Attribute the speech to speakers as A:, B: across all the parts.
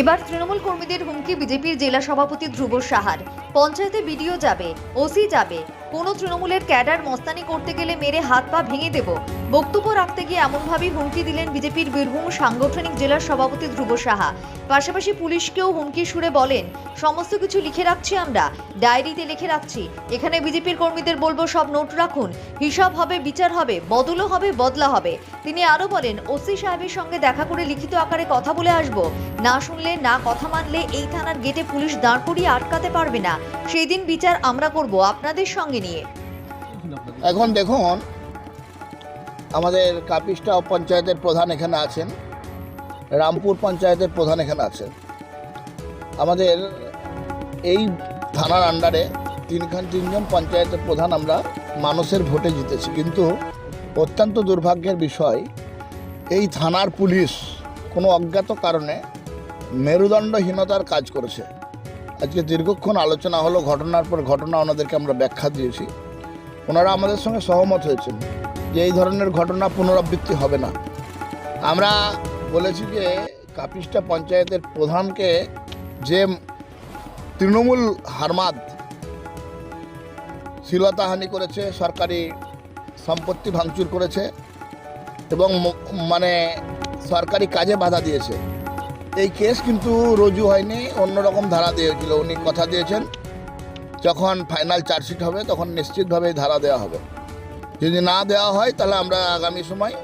A: এবার তৃণমূল কর্মীদের হুমকি বিজেপির জেলা সভাপতি ধ্রুব সাহার। পঞ্চায়েতে বিডিও যাবে ওসি যাবে কোনো তৃণমূলের ক্যাডার মস্তানি করতে গেলে মেরে হাত পা ভেঙে দেব। বক্তব্য রাখতে গিয়ে এমনভাবেই হুমকি দিলেন বিজেপির বীরভূম সাংগঠনিক জেলার সভাপতি ধ্রুব সাহা। পাশাপাশি পুলিশকেও হুমকি সুরে বলেন, সমস্ত কিছু লিখে রাখছি আমরা, ডায়েরিতে লিখে রাখছি। এখানে বিজেপির কর্মীদের বলব, সব নোট রাখুন। হিসাব হবে, বিচার হবে, বদলও হবে, বদলা হবে। তিনি আরও বলেন, ওসি সাহেবের সঙ্গে দেখা করে লিখিত আকারে কথা বলে আসব। না শুনলে, না কথা মানলে এই থানার গেটে পুলিশ দাঁড় করিয়ে আটকাতে পারবে না। সেই দিন বিচার আমরা করব, আপনাদের সঙ্গে নিয়ে।
B: এখন দেখুন, আমাদের কাপিস্টা পঞ্চায়েতের প্রধান এখানে আছেন, রামপুর পঞ্চায়েতের প্রধান এখানে আছেন। আমাদের এই থানার আন্ডারে তিনখান, তিনজন পঞ্চায়েতের প্রধান আমরা মানুষের ভোটে জিতেছি। কিন্তু অত্যন্ত দুর্ভাগ্যের বিষয়, এই থানার পুলিশ কোনো অজ্ঞাত কারণে মেরুদণ্ডহীনতার কাজ করেছে। আজকে দীর্ঘক্ষণ আলোচনা হলো, ঘটনার পর ঘটনা ওনাদেরকে আমরা ব্যাখ্যা দিয়েছি। ওনারা আমাদের সঙ্গে সহমত হয়েছেন যে এই ধরনের ঘটনা পুনরাবৃত্তি হবে না। আমরা বলেছি যে কাপিস্টা পঞ্চায়েতের প্রধানকে যে তৃণমূল হারমাদ শিলতাহানি করেছে, সরকারি সম্পত্তি ভাঙচুর করেছে এবং মানে সরকারি কাজে বাধা দিয়েছে এই কেস কিন্তু রুজু হয়নি, অন্যরকম ধারা দিয়েছিল। উনি কথা দিয়েছেন, যখন ফাইনাল চার্জশিট হবে, তখন নিশ্চিতভাবে ধারা দেওয়া হবে। যদি না দেওয়া হয়, তাহলে আমরা আগামী সময়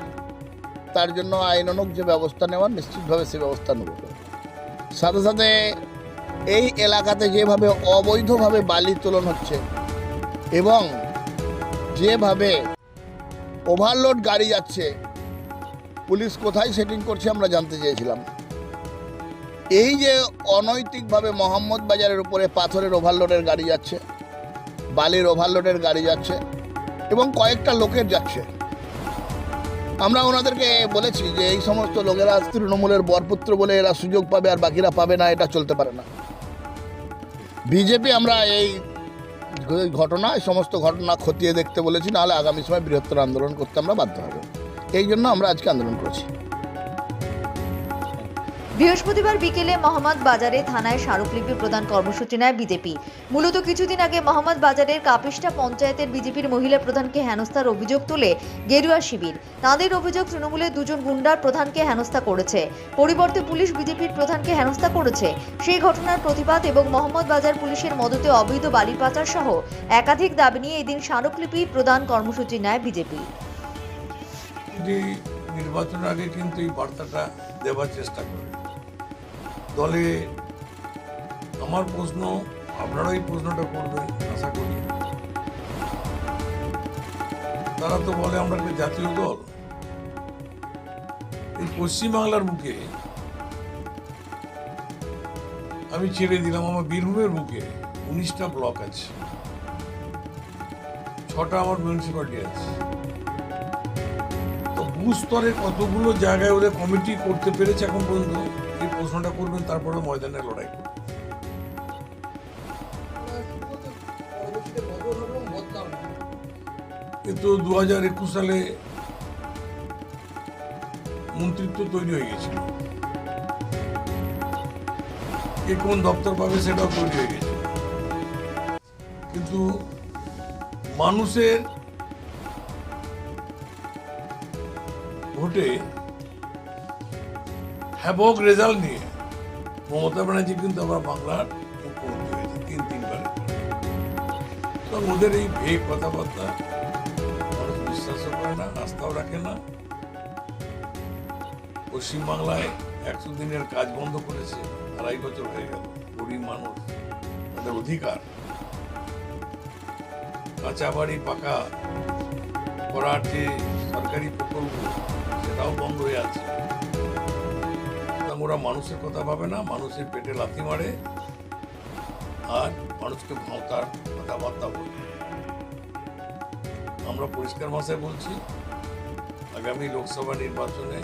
B: তার জন্য আইনানুক যে ব্যবস্থা নেওয়ার, নিশ্চিতভাবে সে ব্যবস্থা নেব। সাথে সাথে এই এলাকাতে যেভাবে অবৈধভাবে বালি তোলন হচ্ছে, এবং যেভাবে ওভারলোড গাড়ি যাচ্ছে, পুলিশ কোথায় সেটিং করছে আমরা জানতে চেয়েছিলাম। এই যে অনৈতিকভাবে মোহাম্মদ বাজারের উপরে পাথরের ওভারলোডের গাড়ি যাচ্ছে, বালির ওভারলোডের গাড়ি যাচ্ছে এবং কয়েকটা লোকের যাচ্ছে। আমরা ওনাদেরকে বলেছি যে এই সমস্ত লোকেরা তৃণমূলের বরপুত্র বলে এরা সুযোগ পাবে আর বাকিরা পাবে না, এটা চলতে পারে না। বিজেপি আমরা এই ঘটনা এই সমস্ত ঘটনা খতিয়ে দেখতে বলেছি, নাহলে আগামী সময় বৃহত্তর আন্দোলন করতে আমরা বাধ্য হব। এই জন্য আমরা আজকে আন্দোলন করছি।
A: বৃহস্পতিবার বিকেলে মোহাম্মদ বাজারে থানায় স্মারকলিপি প্রদান কর্মসূচি নেয় বিজেপি। মূলত কিছুদিন আগে মোহাম্মদ বাজারের কাপিস্টা পঞ্চায়েতের বিজেপির মহিলা প্রধানকে হেনস্থার অভিযোগ তুলে গেরুয়া শিবির। তাদের অভিযোগ তৃণমূলের দুজন গুন্ডার প্রধানকে হেনস্থা করেছে। পরিবর্তে পুলিশ বিজেপির প্রধানকে হেনস্থা করেছে। সেই ঘটনার প্রতিবাদ এবং মোহাম্মদ বাজার পুলিশের মদতে অবৈধ বালি পাচার সহ একাধিক দাবি নিয়ে এদিন স্মারকলিপি প্রদান কর্মসূচি নেয় বিজেপি।
C: এটি নির্বাচনের আগে কিন্তু এই বার্তাটা দেওয়ার চেষ্টা করে দলে আমার প্রশ্ন, আপনারা এই প্রশ্নটা করবেন, আশা করি। তারা তো বলে আমরা একটা জাতীয় দল। এই পশ্চিমবাংলার বুকে আমি ছেড়ে দিলাম, আমার বীরভূমের বুকে উনিশটা ব্লক আছে। ছটা আমার মিউনিসিপালিটি আছে। তো বুথ স্তরে কতগুলো জায়গায় ওদের কমিটি করতে পেরেছে এখন পর্যন্ত? প্রশ্নটা করবেন, তারপরে ময়দানে লড়াই কিন্তু দু হাজার একুশ সালে মন্ত্রিত্ব তৈরি হয়ে গেছিল। কে কোন দপ্তর পাবে সেটাও তৈরি হয়ে গেছে কিন্তু মানুষের ভোটে হ্যাবক রেজাল্ট নিয়ে। মমতা ব্যানার্জি কিন্তু আবার বাংলার মুখ্যমন্ত্রী হয়েছে, তিন, তিনবার। তো ওদের এই ভেগ কথাবার্তা মানুষ বিশ্বাসও করে না আস্থাও রাখে না। পশ্চিমবাংলায় একশো দিনের কাজ বন্ধ করেছে, আড়াই বছর হয়ে গেল। গরিব মানুষ, তাদের অধিকার। কাঁচা বাড়ি পাকা করার যে সরকারি প্রকল্প, সেটাও বন্ধ হয়ে আছে। ওরা মানুষের কথা ভাবে না, মানুষের পেটে লাথি মারে। আর মানুষকে ভাঁওতার কথাবার্তা বলে। আমরা পরিষ্কার ভাষায় বলছি, আগামী লোকসভা নির্বাচনে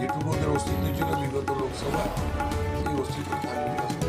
C: যেটুকু ওদের অস্তিত্ব ছিল বিগত লোকসভায়, সেই অস্তিত্ব থাকবে।